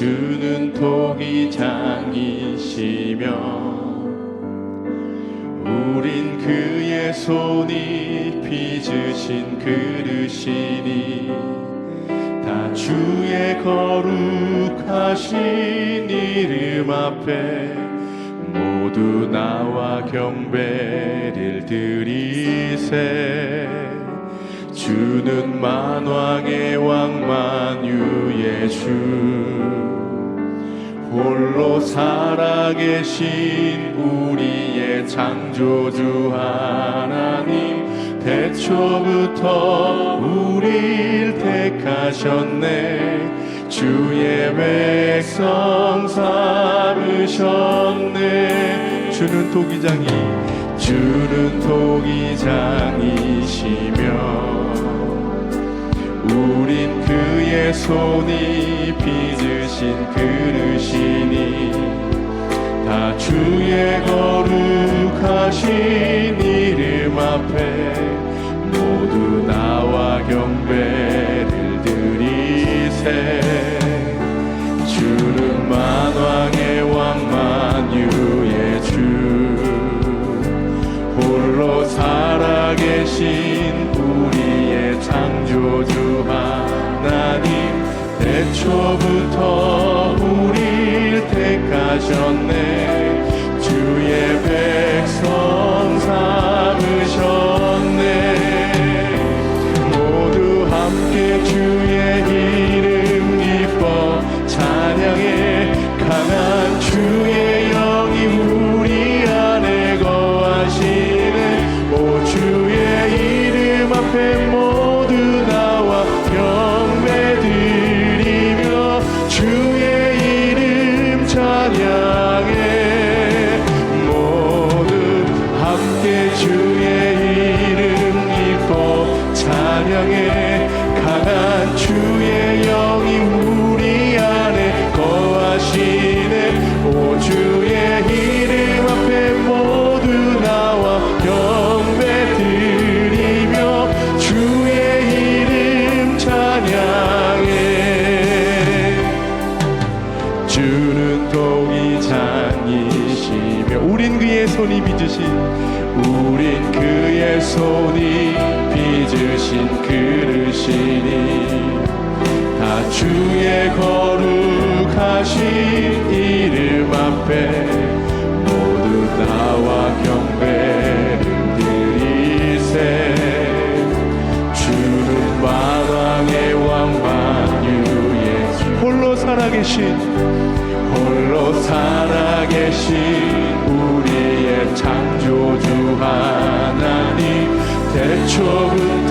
주는 도기장이시며 우린 그의 손이 빚으신 그릇이니 다 주의 거룩하신 이름 앞에 모두 나와 경배를 드리세. 주는 만왕의 왕 만유의 주 홀로 살아계신 우리의 창조주 하나님 대초부터 우릴 택하셨네. 주의 백성 삼으셨네. 주는 도기장이 주는 도기장이시며 우린 그의 손이 빚으신 그릇이니 다 주의 거룩하신 이름 앞에 모두 나와 경배를 드리세. 주는 만왕의 왕 살아계신 홀로 살아계신 우리의 창조주 하나님 대초부터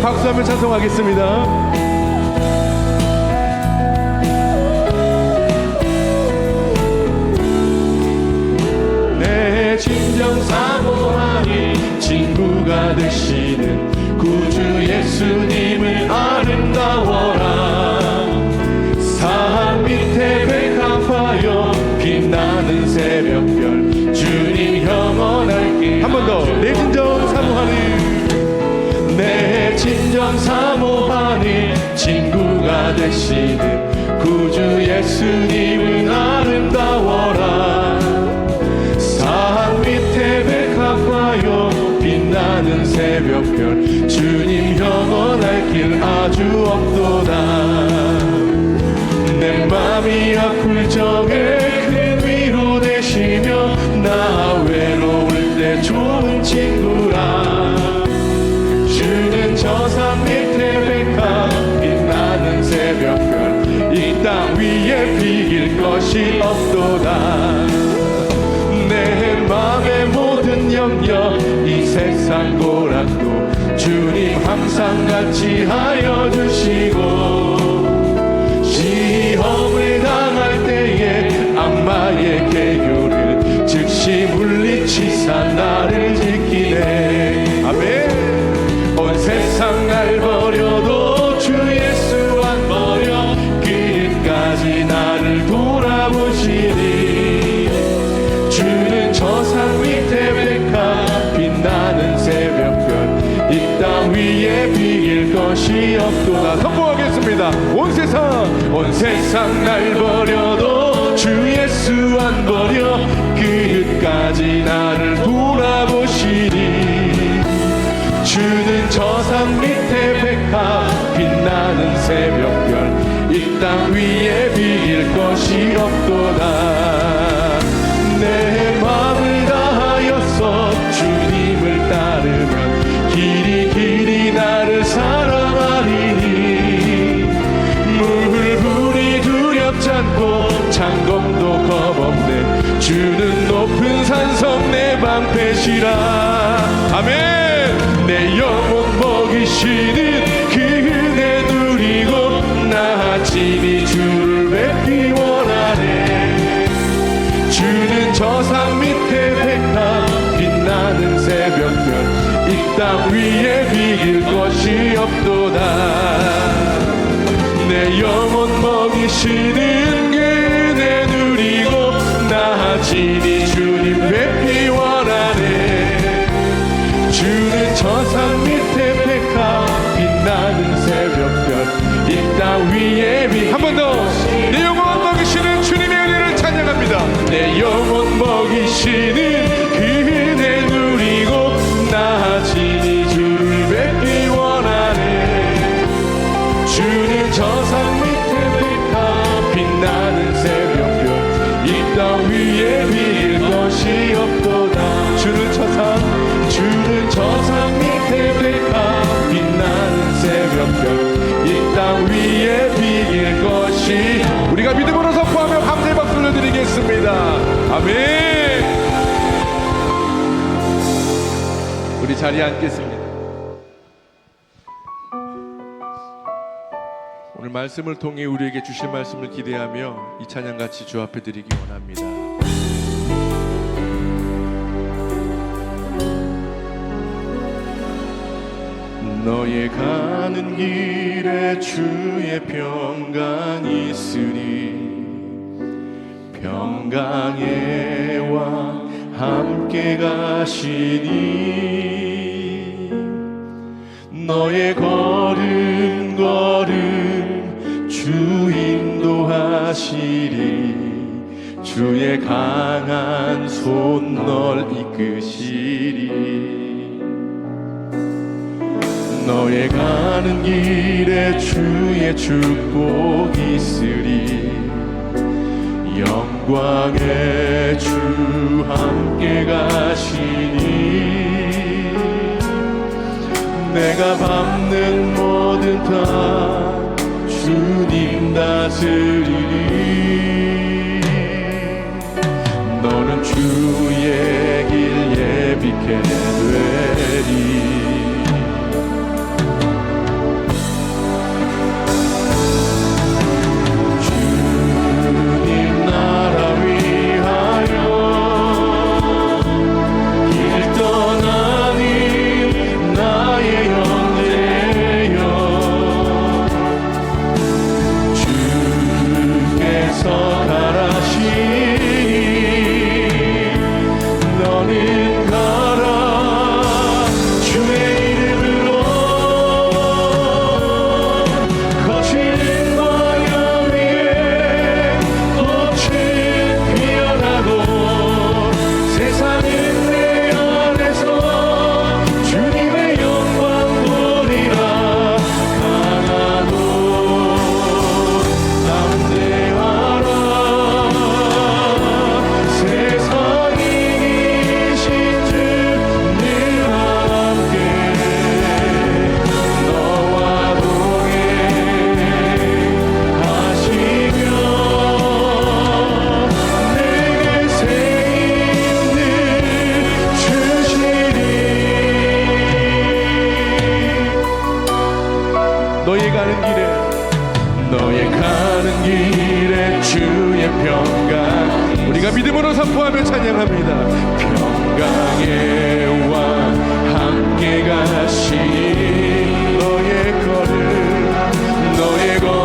박수하며 찬송하겠습니다. 내 진정 사모하니 친구가 되시는 구주 예수님을 아름다워라 산 밑에 백합하여 빛나는 새벽별 내 진정 사모하니 친구가 되시는 구주 예수님은 아름다워라. 산 밑에 백합화요 빛나는 새벽별 주님 영원할 길 아주 없도다. 내 맘이 아플 적에 큰 위로 되시며 나 외로울 때 좋은 친구라 것이 없도다. 내 맘의 모든 염려 이 세상 고락도 주님 항상 같이 하여 주시고 날 버려도 주 예수 안 버려 끝까지 나를 돌아보시니 주는 저산 밑 땅 위에 비길 것이 없도다. 내 영혼 먹이시는 그 은혜 누리고 나 진히 주님 뵙기 원하네. 주는 저산 밑에 백합 빛나는 새벽별 이 땅 위에 비 한 번 더. 내 영혼 먹이시는 주님의 은혜를 찬양합니다. 내 영혼 먹이시는 자리에 앉겠습니다 오늘 말씀을 통해 우리에게 주실 말씀을 기대하며 이 찬양 같이 주 앞에 드리기 원합니다. 너의 가는 길에 주의 평강 있으리 평강의 왕 함께 가시니 너의 걸음 걸음 주 인도하시리. 주의 강한 손 널 이끄시리. 너의 가는 길에 주의 축복 있으리. 영광의 주 함께 가시니 내가 밟는 모든 다 주님 다스리니 너는 주의 길 예비케 되리 너의 가는 길에 주의 평강 우리가 믿음으로 선포하며 찬양합니다. 평강의 왕 함께 가시니 너의 걸음 너의 걸음